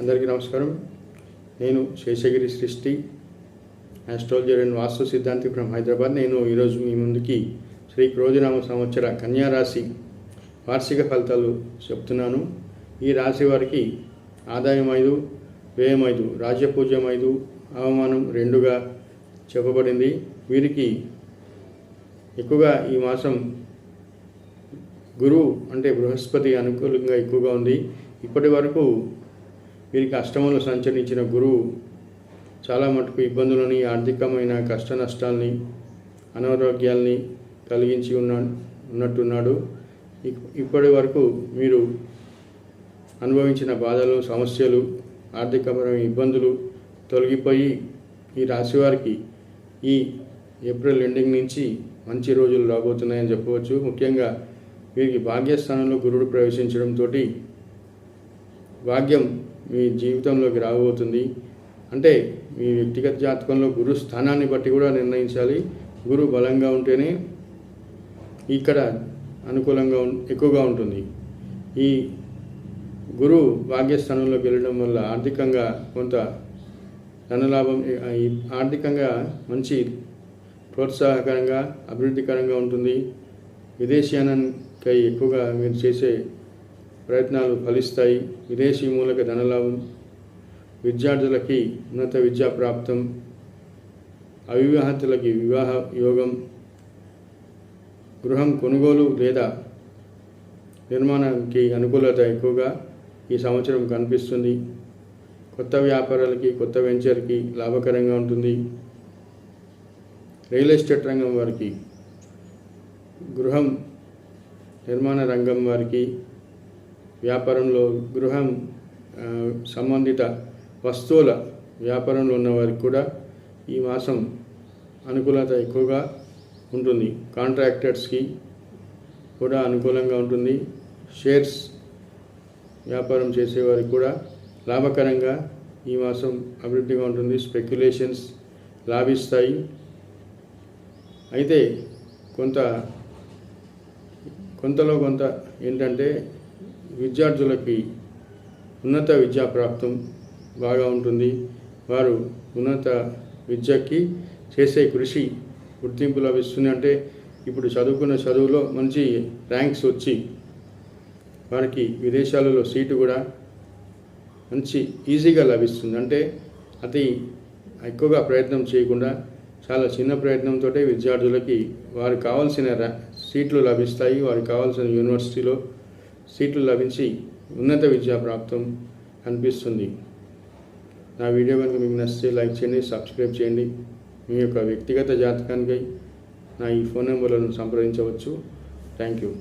అందరికీ నమస్కారం. నేను శేషగిరి సృష్టి ఆస్ట్రాలజర్ అండ్ వాస్తు సిద్ధాంతి ఫ్రమ్ హైదరాబాద్. నేను ఈరోజు మీ ముందుకి శ్రీ క్రోజనామ సంవత్సర కన్యా రాశి వార్షిక ఫలితాలు చెప్తున్నాను. ఈ రాశి వారికి ఆదాయం ఐదు వ్యయం ఐదు రాజ్యపూజ్యం ఐదు అవమానం రెండుగా చెప్పబడింది. వీరికి ఎక్కువగా ఈ మాసం గురువు అంటే బృహస్పతి అనుకూలంగా ఎక్కువగా ఉంది. ఇప్పటి వరకు వీరికి అష్టమంలో సంచరించిన గురువు చాలా మటుకు ఇబ్బందులని ఆర్థికమైన కష్ట నష్టాలని అనారోగ్యాల్ని కలిగించి ఉన్నా ఉన్నట్టున్నాడు. ఇప్పటి వరకు మీరు అనుభవించిన బాధలు సమస్యలు ఆర్థికపరమైన ఇబ్బందులు తొలగిపోయి ఈ రాశి వారికి ఈ ఏప్రిల్ ఎండింగ్ నుంచి మంచి రోజులు రాబోతున్నాయని చెప్పవచ్చు. ముఖ్యంగా వీరికి భాగ్యస్థానంలో గురుడు ప్రవేశించడంతో భాగ్యం మీ జీవితంలోకి రాబోతుంది. అంటే మీ వ్యక్తిగత జాతకంలో గురు స్థానాన్ని బట్టి కూడా నిర్ణయించాలి. గురు బలంగా ఉంటేనే ఇక్కడ అనుకూలంగా ఎక్కువగా ఉంటుంది. ఈ గురు భాగ్యస్థానంలోకి వెళ్ళడం వల్ల ఆర్థికంగా కొంత ధనలాభం ఆర్థికంగా మంచి ప్రోత్సాహకరంగా అభివృద్ధికరంగా ఉంటుంది. విదేశీయానానికై ఎక్కువగా మీరు చేసే ప్రయత్నాలు ఫలిస్తాయి. విదేశీ మూలక ధనలాభం విద్యార్థులకి ఉన్నత విద్యా ప్రాప్తం అవివాహితులకి వివాహ యోగం గృహం కొనుగోలు లేదా నిర్మాణానికి అనుకూలత ఎక్కువగా ఈ సంవత్సరం కనిపిస్తుంది. కొత్త వ్యాపారాలకి కొత్త వెంచర్కి లాభకరంగా ఉంటుంది. రియల్ ఎస్టేట్ రంగం వారికి గృహం నిర్మాణ రంగం వారికి వ్యాపారంలో గృహం సంబంధిత వస్తువుల వ్యాపారంలో ఉన్న వారికి కూడా ఈ మాసం అనుకూలత ఎక్కువగా ఉంటుంది. కాంట్రాక్టర్స్కి కూడా అనుకూలంగా ఉంటుంది. షేర్స్ వ్యాపారం చేసేవారికి కూడా లాభకరంగా ఈ మాసం అభివృద్ధిగా ఉంటుంది. స్పెక్యులేషన్స్ లాభిస్తాయి. అయితే కొంత కొంతలో కొంత ఏంటంటే విద్యార్థులకి ఉన్నత విద్యా ప్రాప్తం బాగా ఉంటుంది. వారు ఉన్నత విద్యకి చేసే కృషి గుర్తింపు లభిస్తుంది అంటే ఇప్పుడు చదువుకున్న చదువులో మంచి ర్యాంక్స్ వచ్చి వారికి విదేశాలలో సీటు కూడా మంచి ఈజీగా లభిస్తుంది. అంటే అతి ఎక్కువగా ప్రయత్నం చేయకుండా చాలా చిన్న ప్రయత్నంతో విద్యార్థులకి వారు కావాల్సిన సీట్లు లభిస్తాయి. వారికి కావాల్సిన యూనివర్సిటీలో సీట్లు లభించి ఉన్నత విద్యా ప్రాప్తం కనిపిస్తుంది నా వీడియో కనుక మీకు నచ్చితే లైక్ చేయండి సబ్స్క్రైబ్ చేయండి. మీ యొక్క వ్యక్తిగత జాతకానికి నా ఈ ఫోన్ నెంబర్లను సంప్రదించవచ్చు. Thank you.